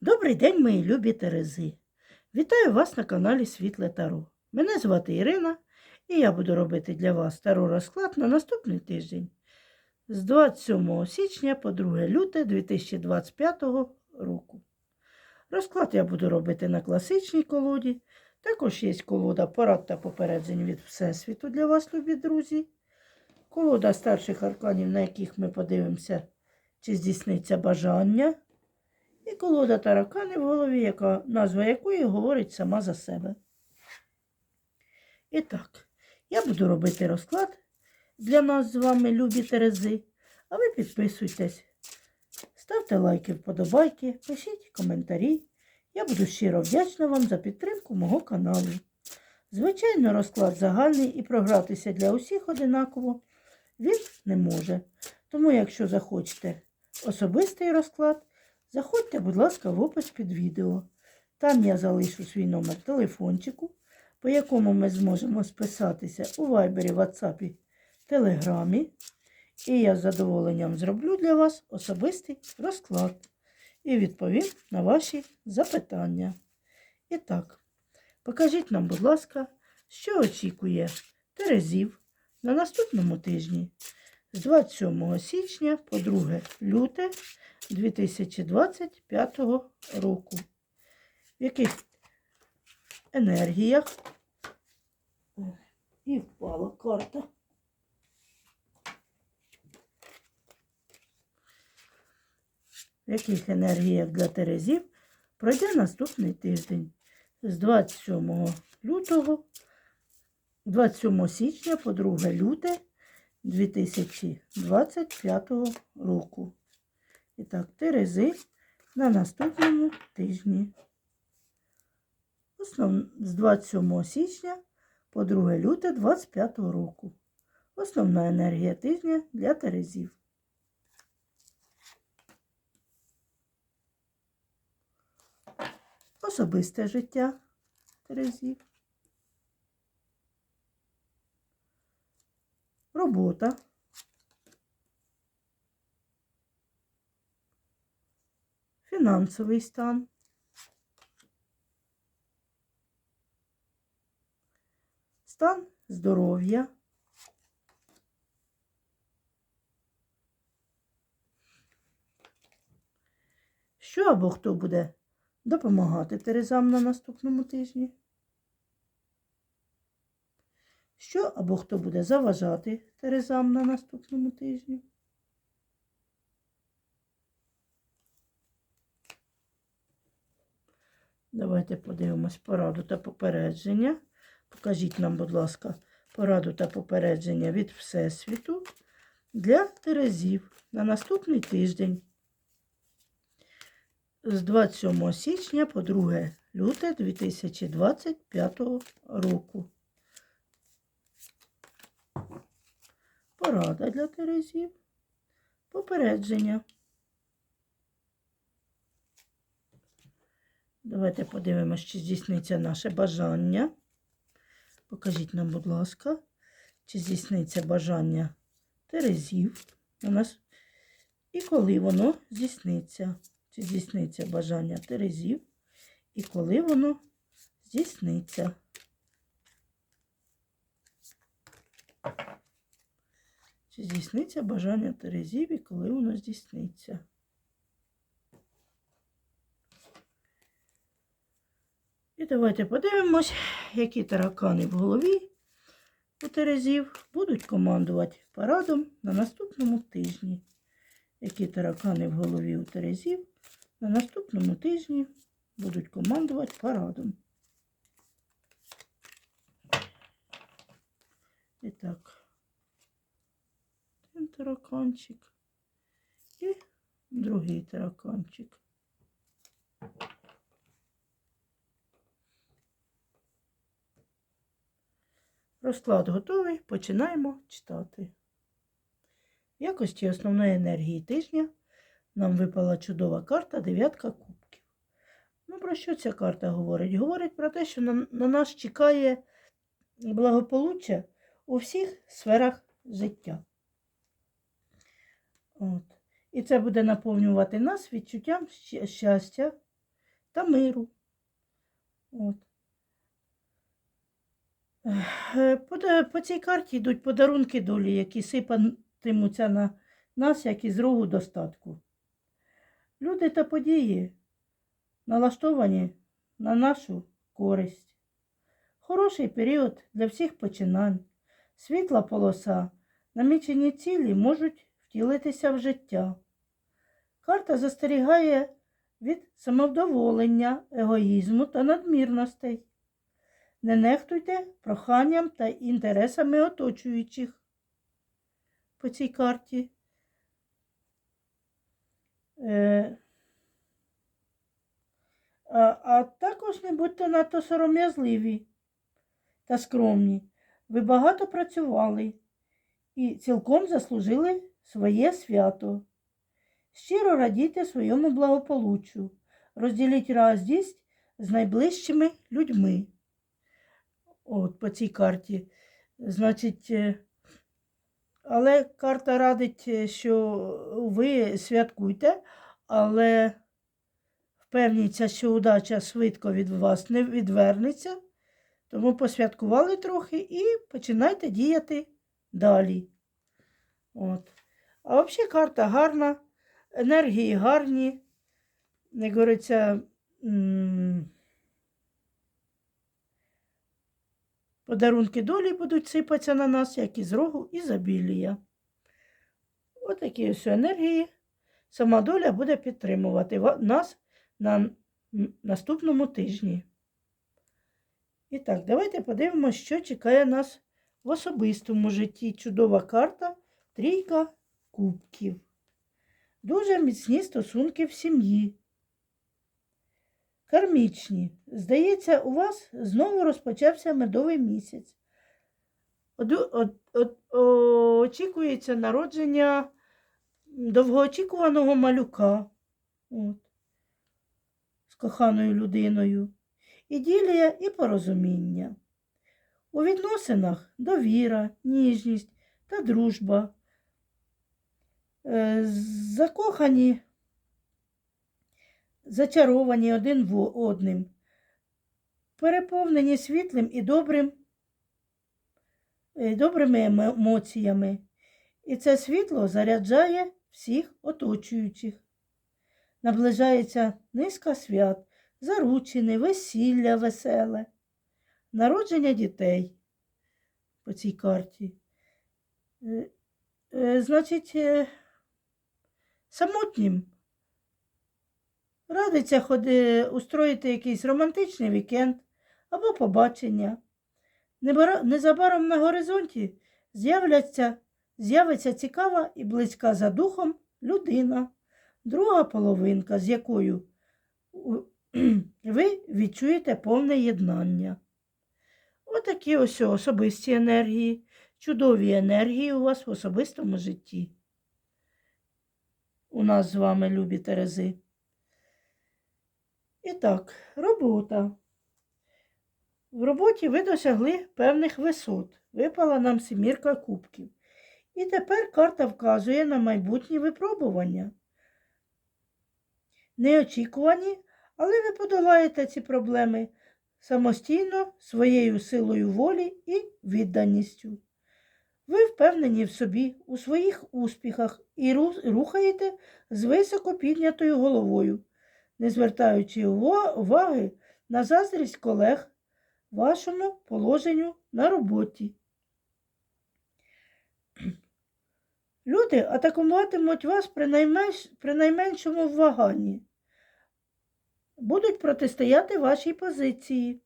Добрий день, мої любі Терези. Вітаю вас на каналі Світле Таро. Мене звати Ірина, і я буду робити для вас таро розклад на наступний тиждень з 27 січня по 2 люте 2025 року. Розклад я буду робити на класичній колоді. Також є колода порад та попереджень від Всесвіту для вас, любі друзі. Колода старших арканів, на яких ми подивимося, чи здійсниться бажання. І колода таракани в голові, яка, назва якої говорить сама за себе. І так, я буду робити розклад для нас з вами, любі Терези. А ви підписуйтесь, ставте лайки, вподобайки, пишіть коментарі. Я буду щиро вдячна вам за підтримку мого каналу. Звичайно, розклад загальний і програтися для усіх одинаково він не може. Тому, якщо захочете особистий розклад, Заходьте, будь ласка, в опис під відео. Там я залишу свій номер телефончику, по якому ми зможемо списатися у Вайбері, Ватсапі, Телеграмі. І я з задоволенням зроблю для вас особистий розклад і відповім на ваші запитання. І так, покажіть нам, будь ласка, що очікує Терезів на наступному тижні з 27 січня по 2 люте 2025 року. В яких енергіях і впала карта. В яких енергіях для Терезів пройде наступний тиждень з 27 лютого, 27 січня по 2 люте 2025 року. І так, Терези на наступному тижні. Основ... З 27 січня по 2 люте 25 року. Основна енергія тижня для Терезів. Особисте життя Терезів. Робота. Фінансовий стан. Стан здоров'я. Що або хто буде допомагати Терезам на наступному тижні? Що або хто буде заважати Терезам на наступному тижні? Давайте подивимось пораду та попередження. Покажіть нам, будь ласка, пораду та попередження від Всесвіту для Терезів на наступний тиждень з 27 січня по 2 люте 2025 року. Порада для Терезів. Попередження. Давайте подивимось, чи здійсниться наше бажання. Покажіть нам, будь ласка, чи здійсниться бажання Терезів у нас. І коли воно здійсниться. Чи здійсниться бажання Терезів. І коли воно здійсниться. Чи здійсниться бажання Терезів і коли воно здійсниться. І давайте подивимось, які таракани в голові у Терезів будуть командувати парадом на наступному тижні. Які таракани в голові у Терезів на наступному тижні будуть командувати парадом. І так, один тараканчик і другий тараканчик. Розклад готовий, починаємо читати. В якості основної енергії тижня нам випала чудова карта дев'ятка кубків. Ну, про що ця карта говорить? Говорить про те, що на, на нас чекає благополуччя у всіх сферах життя. От. І це буде наповнювати нас відчуттям щастя, та миру. От. Е, По, по цій карті йдуть подарунки долі, які сипатимуться на нас, як із рогу достатку. Люди та події налаштовані на нашу користь. Хороший період для всіх починань. Світла полоса, намічені цілі можуть втілитися в життя. Карта застерігає від самовдоволення, егоїзму та надмірностей. Не нехтуйте проханням та інтересами оточуючих по цій карті. Е, а, а також не будьте надто сором'язливі та скромні. Ви багато працювали і цілком заслужили своє свято. Щиро радійте своєму благополуччю, розділіть радість з найближчими людьми. От по цій карті. Значить, е, але карта радить, е, що ви святкуйте, але впевніться, що удача швидко від вас не відвернеться. Тому посвяткували трохи і починайте діяти далі. От. А взагалі карта гарна, енергії гарні. Не говориться. Подарунки долі будуть сипатися на нас, як із рогу ізобілія. Отакі ось енергії. Сама доля буде підтримувати нас на наступному тижні. І так, давайте подивимося, що чекає нас в особистому житті. Чудова карта трійка кубків. Дуже міцні стосунки в сім'ї. Кармічні. Здається, у вас знову розпочався медовий місяць. Очікується народження довгоочікуваного малюка от, з коханою людиною. Іділія і порозуміння. У відносинах довіра, ніжність та дружба. Е, Закохані, зачаровані один в одним, переповнені світлим і добрим, е, добрими емоціями. І це світло заряджає всіх оточуючих. Наближається низка свят, заручини, весілля веселе, народження дітей по цій карті. Е, Значить, самотнім радиться ходи, устроїти якийсь романтичний вікенд або побачення. Незабаром на горизонті з'являться, з'явиться цікава і близька за духом людина, друга половинка, з якою ви відчуєте повне єднання. Отакі ось особисті енергії, чудові енергії у вас в особистому житті. У нас з вами любі Терези. І так, робота. В роботі ви досягли певних висот. Випала нам сімірка кубків. І тепер карта вказує на майбутні випробування. Неочікувані, але ви подолаєте ці проблеми самостійно, своєю силою волі і відданістю. Ви впевнені в собі, у своїх успіхах і рухаєте з високо піднятою головою, не звертаючи уваги на заздрість колег вашому положенню на роботі. Люди атакуватимуть вас при, найменш, при найменшому ваганні, будуть протистояти вашій позиції.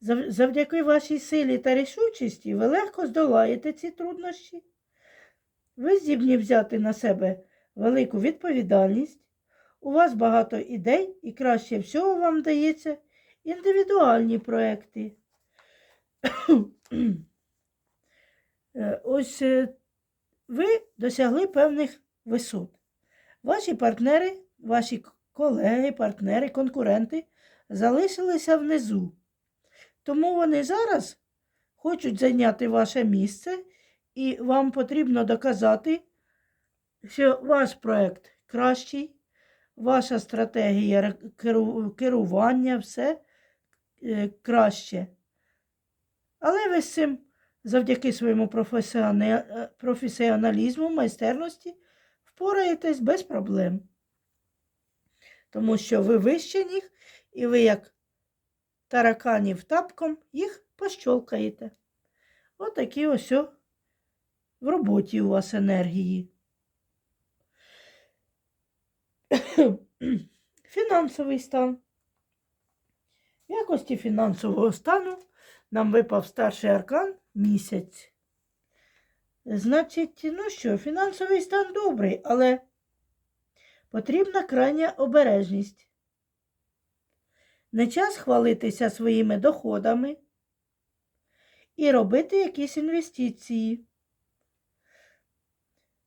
Завдяки вашій силі та рішучості ви легко здолаєте ці труднощі. Ви здібні взяти на себе велику відповідальність. У вас багато ідей і краще всього вам вдається індивідуальні проекти. Е, Ось е, ви досягли певних висот. Ваші партнери, ваші колеги, партнери, конкуренти залишилися внизу. Тому вони зараз хочуть зайняти ваше місце, і вам потрібно доказати, що ваш проект кращий, ваша стратегія керування, все е, краще. Але ви з цим завдяки своєму е, професіоналізму, майстерності впораєтесь без проблем. Тому що ви вище ніг, і ви, як тараканів тапком, їх пощолкаєте. Отакі ось в роботі у вас енергії. Фінансовий стан. В якості фінансового стану нам випав старший аркан місяць. Значить, ну що, фінансовий стан добрий, але потрібна крайня обережність. Не час хвалитися своїми доходами і робити якісь інвестиції.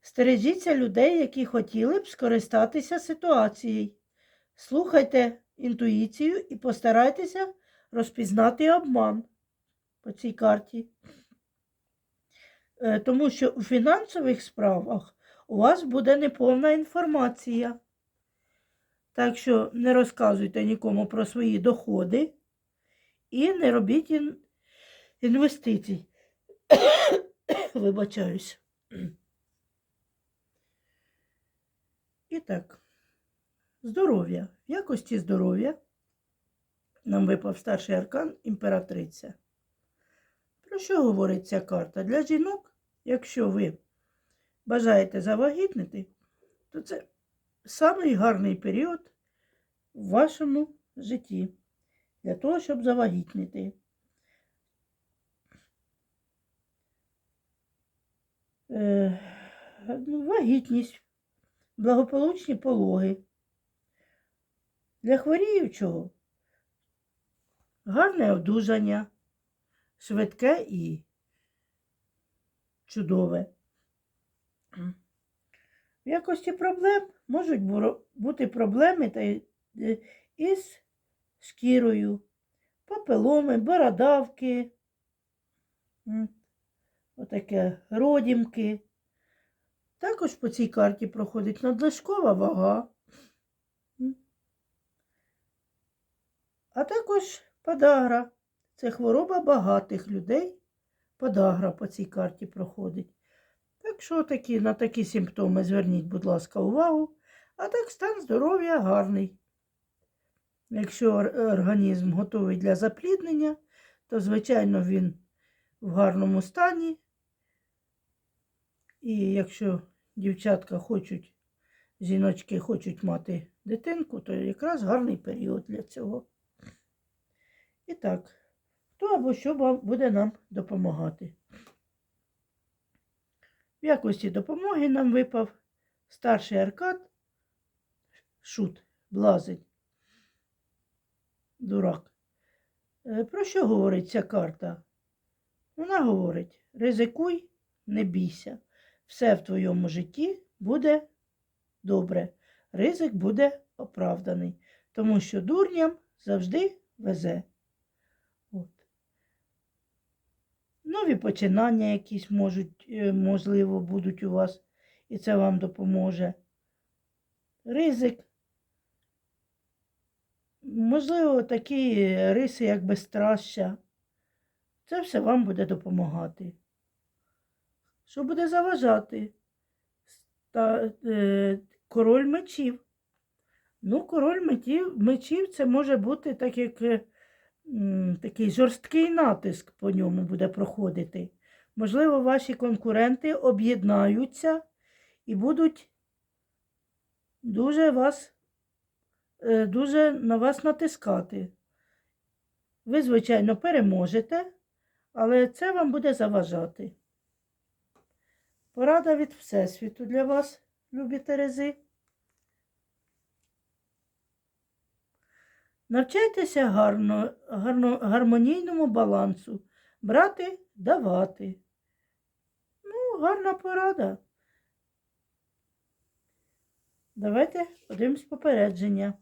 Стережіться людей, які хотіли б скористатися ситуацією. Слухайте інтуїцію і постарайтеся розпізнати обман по цій карті. Е, Тому що у фінансових справах у вас буде неповна інформація. Так що не розказуйте нікому про свої доходи і не робіть ін- інвестицій. Вибачаюсь. І так, здоров'я. В якості здоров'я нам випав старший аркан імператриця. Про що говорить ця карта? Для жінок, якщо ви бажаєте завагітнити, то це самий гарний період в вашому житті для того, щоб завагітнити. Е, ну, вагітність, благополучні пологи. Для хворіючого гарне одужання, швидке і чудове. В якості проблем можуть бути проблеми та е, із шкірою, папиломи, бородавки, отаке родімки. Також по цій карті проходить надлишкова вага, а також подагра. Це хвороба багатих людей. Подагра по цій карті проходить. Так що такі, на такі симптоми зверніть, будь ласка, увагу. А так стан здоров'я гарний. Якщо організм готовий для запліднення, то, звичайно, він в гарному стані. І якщо дівчатка хочуть, жіночки хочуть мати дитинку, то якраз гарний період для цього. І так, хто або що буде нам допомагати? В якості допомоги нам випав старший аркад, шут, блазень, дурак. Е, Про що говорить ця карта? Вона говорить: ризикуй, не бійся. Все в твоєму житті буде добре. Ризик буде оправданий, тому що дурням завжди везе. От. Нові починання якісь можуть, е, можливо, будуть у вас, і це вам допоможе. Ризик. Можливо, такі риси, як безстраща. Це все вам буде допомагати. Що буде заважати? Та, е, король мечів. Ну, король мечів, мечів це може бути так, як е, такий жорсткий натиск по ньому буде проходити. Можливо, ваші конкуренти об'єднаються і будуть дуже вас, дуже на вас натискати. Ви, звичайно, переможете, але це вам буде заважати. Порада від Всесвіту для вас, любі Терези. Навчайтеся гарно, гарно, гармонійному балансу, брати, давати. Ну, гарна порада. Давайте подивимось попередження.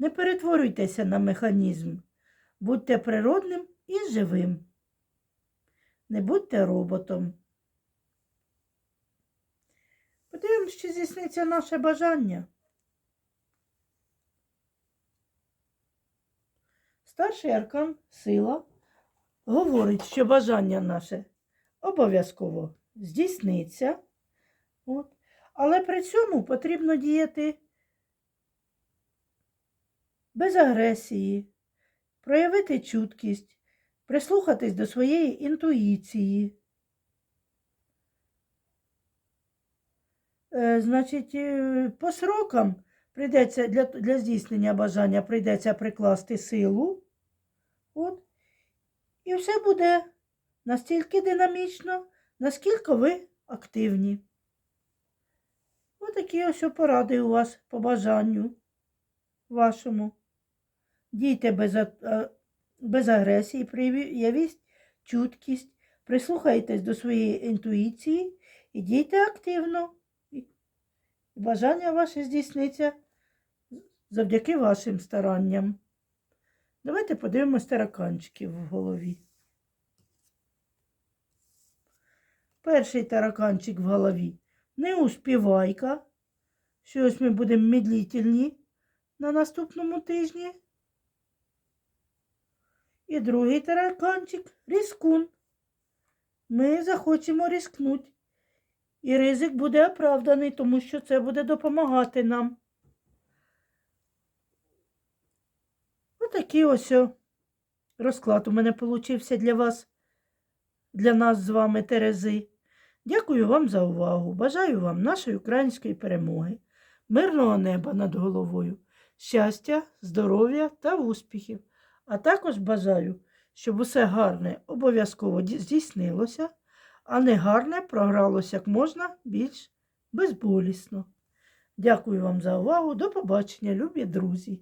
Не перетворюйтеся на механізм. Будьте природним і живим. Не будьте роботом. Подивимось чи здійсниться наше бажання. Старший аркан сила говорить, що бажання наше обов'язково здійсниться. От. Але при цьому потрібно діяти без агресії, проявити чуткість, прислухатись до своєї інтуїції. Е, Значить, е, по срокам прийдеться для, для здійснення бажання прийдеться прикласти силу. От. І все буде настільки динамічно, наскільки ви активні. Отакі ось поради у вас по бажанню вашому. Дійте без, без агресії, проявіть чуткість, прислухайтесь до своєї інтуїції і дійте активно. Бажання ваше здійсниться завдяки вашим старанням. Давайте подивимось тараканчиків в голові. Перший тараканчик в голові. Не успівайка. Щось ми будемо медлительні на наступному тижні. І другий тараканчик різкун. Ми захочемо ризикнути. І ризик буде оправданий, тому що це буде допомагати нам. Отакий ось розклад у мене получився для вас, для нас з вами, Терези. Дякую вам за увагу. Бажаю вам нашої української перемоги, мирного неба над головою, щастя, здоров'я та успіхів. А також бажаю, щоб усе гарне обов'язково здійснилося, а негарне програлося як можна більш безболісно. Дякую вам за увагу. До побачення, любі друзі!